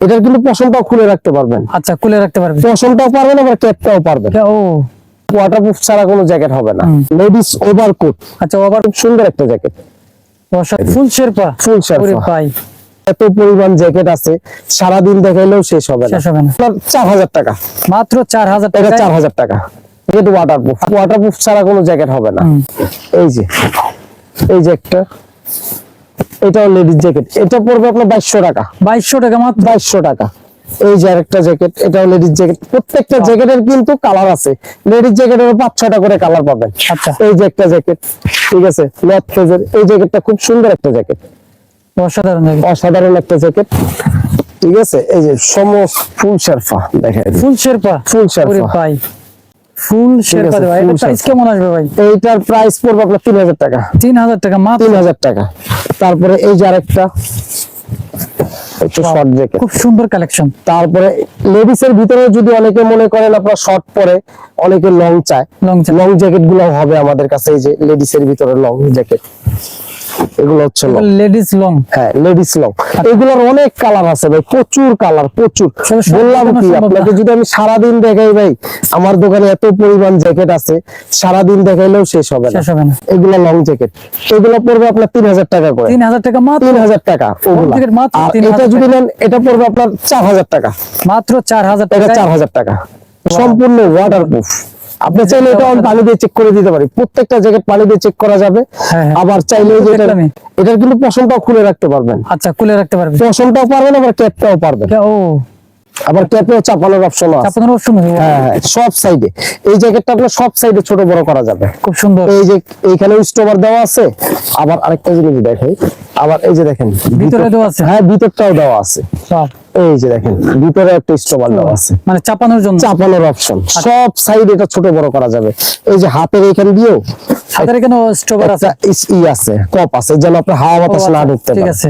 এটার কিন্তু পশমটাও খুলে রাখতে পারবেন। আচ্ছা খুলে রাখতে পারবেন। পশমটাও পারবেন আবার ক্যাপটাও পারবেন। ও। ওয়াটারপ্রুফ ছাড়া কোনো জ্যাকেট হবে না। লেডিস ওভারকোট আচ্ছা খুব সুন্দর একটা jacket. Full sherpa. Full sherpa. এত পরিমাণ জ্যাকেট আছে সারাদিন দেখাইলেও শেষ হবে না। শেষ হবে না। আপনার চার হাজার টাকা। মাত্র চার হাজার এটা টাকা চার হাজার টাকা। জ্যাকেট ওয়াটারপ্রুফ ওয়াটারপ্রুফ ছাড়া কোনো জ্যাকেট হবে না। এই যে এই যে একটা। এটাও লেডিস জ্যাকেট এটা পড়বে আপনার বাইশশো টাকা। বাইশশো টাকা মাত্র? বাইশশো টাকা। এই যে আরেকটা জ্যাকেট এটাও লেডিস জ্যাকেট প্রত্যেকটা জ্যাকেটের কিন্তু কালার আছে। লেডিস জ্যাকেটের পাঁচ ছটা করে কালার পাবেন। আচ্ছা। এই যে একটা জ্যাকেট ঠিক আছে? নর্থ ফেজের এই জ্যাকেটটা খুব সুন্দর একটা জ্যাকেট অসাধারণ। অসাধারণ একটা জ্যাকেট ঠিক আছে? এই যে সমস্ত ফুল শেরফা দেখেন ফুল শেরপা? Full sherpa. ফুল ভাই। এটা প্রাইস কেমন আসবে ভাই? এইটার প্রাইস পড়বে আপনার তিন হাজার টাকা। তিন হাজার টাকা মাত্র? তিন হাজার টাকা। তারপরে এই যে আরেকটা একটু শর্ট জ্যাকেট খুব সুন্দর কালেকশন তারপরে লেডিস এর ভিতরে যদি অনেকে মনে করেন আপনার শর্ট পরে অনেকে লং চায়। লং লং জ্যাকেটগুলো হবে আমাদের কাছে এই যে লেডিস এর ভিতরে লং জ্যাকেট এগুলো হচ্ছে লং লেডিস লং হ্যাঁ লেডিস লং এগুলোর অনেক কালার আছে ভাই প্রচুর কালার প্রচুর। বললাম কি আপনাকে যদি আমি সারাদিন দেখাই ভাই আমার দোকানে এত পরিমাণ জ্যাকেট আছে সারাদিন দেখাইলেও শেষ হবে না। এগুলো লং জ্যাকেট এগুলো পড়বে আপনার তিন হাজার টাকা করে। তিন হাজার টাকা মাত্র? তিন হাজার টাকা ওগুলা। আর এটা যদি নেন এটা পড়বে আপনার চার হাজার টাকা। মাত্র চার হাজার এটা টাকা চার হাজার টাকা। সম্পূর্ণ ওয়াটারপ্রুফ আপনি চাইলে এটা আমি পানি দিয়ে চেক করে দিতে পারি। প্রত্যেকটা পানি দিয়ে চেক করা যাবে। হ্যাঁ, হ্যাঁ। আবার চাইলে এটা এটার কিন্তু পশমটাও খুলে রাখতে পারবেন। আচ্ছা খুলে রাখতে পারবে পশমটাও পারবেন আবার ক্যাপটাও পারবেন। ও। আবার ক্যাপেও চাপানোর অপশন আছে। চাপানোর অপশন হ্যাঁ সব সাইডে এই জ্যাকেটটা আপনার সব সাইডে ছোট বড় করা যাবে। খুব সুন্দর। এই যে এইখানে স্টোভার দেওয়া আছে। আবার আরেকটা জিনিস দেখাই। আবার এই যে দেখেন ভিতরে দেওয়া আছে? হ্যাঁ ভিতরটাও দেওয়া আছে। এই যে দেখেন ভিতরে একটা স্টোভার দেওয়া আছে। মানে চাপানোর জন্য? চাপানোর অপশন সব সাইড এটা ছোট বড় করা যাবে। এই যে হাতের এখানে দিয়েও হাতের এখানে স্টোভার আছে? ই আছে কপ আছে যেন আপনার হাওয়া বাতাস না আচ্ছা, ঢুকতে ঠিক আছে।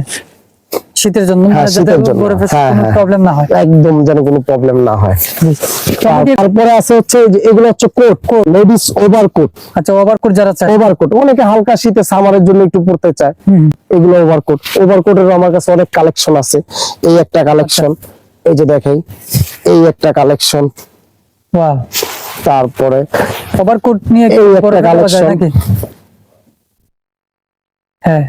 শীতের জন্য হ্যাঁ মানে শীতের জন্য। হ্যাঁ, হ্যাঁ। প্রবলেম না হয়। একদম যেন কোনো প্রবলেম না হয়। তারপরে- আছে হচ্ছে এগুলো হচ্ছে coat coat ladies over coat আচ্ছা ওভারকোট যারা চায়। ওভার কোট অনেকে হালকা শীতে সামারের জন্য একটু পড়তে চায়। এগুলো ওভার কোট ওভার কোটের আমার কাছে অনেক কালেকশন আছে। এই একটা কালেকশন এই যে দেখাই এই একটা কালেকশন ওয়াও তারপরে ওভারকোট নিয়ে এই একটা নাকি? হ্যাঁ।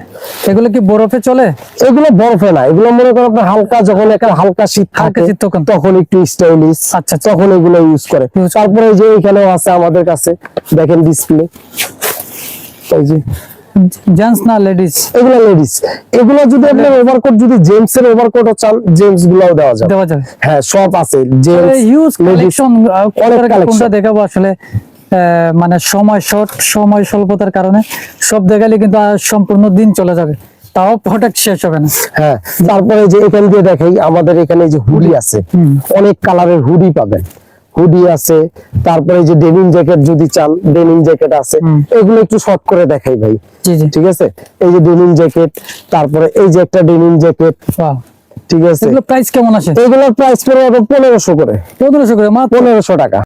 এগুলো কি বরফে চলে? এগুলো বরফে না এগুলো মনে করেন আপনার হালকা যখন একটা হালকা শীত থাকে শীত তখন। তখন একটু স্টাইলিশ আচ্ছা, আচ্ছা। তখন এগুলো ইউজ করে। তারপরে এই যে এখানেও আছে আমাদের কাছে দেখেন ডিসপ্লে এই যে। জেন্টস না লেডিস এগুলো লেডিস এগুলো যদি আপনার ওভারকোট যদি জেমস এর ওভারকোটও চান জেমস গুলাও দেওয়া যাবে। দেওয়া যাবে। হ্যাঁ সব আছে। জেমস হিউজ কালেকশন কোনটা দেখাবো আসলে? মানে সময় শর্ট সময় স্বল্পতার কারণে সব দেখালে কিন্তু সম্পূর্ণ দিন চলে যাবে। তাও প্রোডাক্ট শেষ হবে না। হ্যাঁ তারপরে যে এখান দিয়ে দেখাই আমাদের এখানে যে হুডি আছে অনেক কালারের হুডি পাবেন। হুডি আছে তারপরে যে ডেনিম জ্যাকেট যদি চান ডেনিম জ্যাকেট আছে এগুলো একটু শর্ট করে দেখাই ভাই। ঠিক আছে? এই যে ডেনিম জ্যাকেট তারপরে এই যে একটা ডেনিম জ্যাকেট ঠিক আছে? এগুলো প্রাইস কেমন আছে এগুলোর প্রাইস পড়বে পনেরোশো করে। পনেরোশো করে মাত্র? পনেরোশো টাকা।